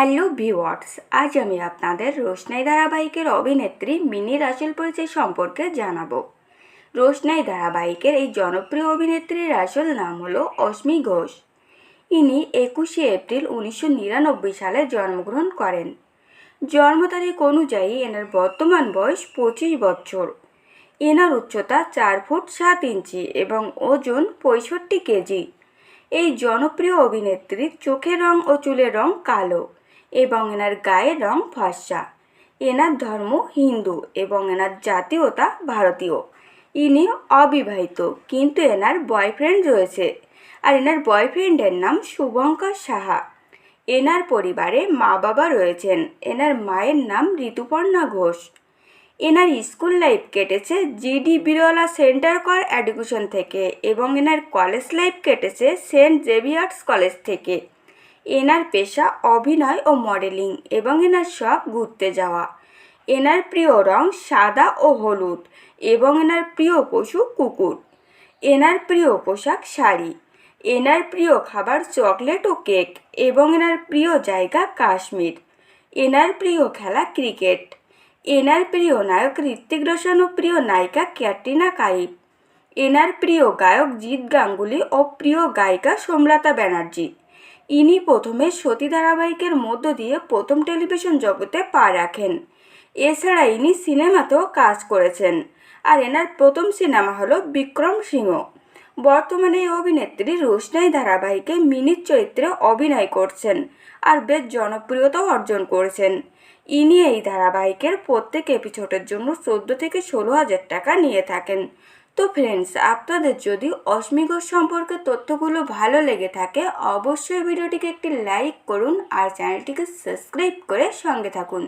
Hello viewers, আজ আমি আপনাদের রোশনাই ধারাবাহিকের অভিনেত্রী মিনি রাসেল পরিচয় সম্পর্কে জানাব। রোশনাই ধারাবাহিকের এই জনপ্রিয় অভিনেত্রীর আসল নাম হলো অশ্মি ঘোষ। ইনি একুশে এপ্রিল উনিশশো নিরানব্বই সালে জন্মগ্রহণ করেন। জন্ম তারিখ অনুযায়ী এনার বর্তমান বয়স পঁচিশ বছর। এনার উচ্চতা চার ফুট সাত ইঞ্চি এবং ওজন পঁয়ষট্টি কেজি। এই জনপ্রিয় অভিনেত্রীর চোখের রং ও চুলের রং কালো। এবং এনার গায়ের রং ফর্সা। এনার ধর্ম হিন্দু এবং এনার জাতীয়তা ভারতীয়। ইনি অবিবাহিত, কিন্তু এনার বয়ফ্রেন্ড রয়েছে আর এনার বয়ফ্রেন্ডের নাম শুভঙ্কর সাহা। এনার পরিবারে মা বাবা রয়েছেন, এনার মায়ের নাম ঋতুপর্ণা ঘোষ। এনার স্কুল লাইফ কেটেছে GD Birla centre for education থেকে এবং এনার কলেজ লাইফ কেটেছে সেন্ট জেভিয়ার্স কলেজ থেকে। এনার পেশা অভিনয় ও মডেলিং এবং এনার শখ ঘুরতে যাওয়া। এনার প্রিয় রং সাদা ও হলুদ এবং এনার প্রিয় পশু কুকুর। এনার প্রিয় পোশাক শাড়ি। এনার প্রিয় খাবার চকলেট ও কেক এবং এনার প্রিয় জায়গা কাশ্মীর। এনার প্রিয় খেলা ক্রিকেট। এনার প্রিয় নায়ক ঋত্বিক রোশন ও প্রিয় নায়িকা ক্যাটরিনা কাইফ। এনার প্রিয় গায়ক জিৎ গাঙ্গুলি ও প্রিয় গায়িকা সোমলতা ব্যানার্জি। ইনি প্রথমে সতী ধারাবাহিকের মধ্য দিয়ে প্রথম টেলিভিশন জগতে পা রাখেন। এছাড়া ইনি সিনেমাতেও কাজ করেছেন। আর এনার প্রথম সিনেমা হলো বিক্রম সিংহ। বর্তমানে এই অভিনেত্রী রোশনাই ধারাবাহিকে মিনির চরিত্রে অভিনয় করছেন আর বেশ জনপ্রিয়তাও অর্জন করেছেন। ইনি এই ধারাবাহিকের প্রত্যেক এপিসোডের জন্য চোদ্দ থেকে ষোলো হাজার টাকা নিয়ে থাকেন। তো ফ্রেন্ডস আপনাদের যদি অস্মিগোষ সম্পর্কে তথ্যগুলো ভালো লেগে থাকে, অবশ্যই ভিডিওটিকে একটি লাইক করুন আর চ্যানেলটিকে সাবস্ক্রাইব করে সঙ্গে থাকুন।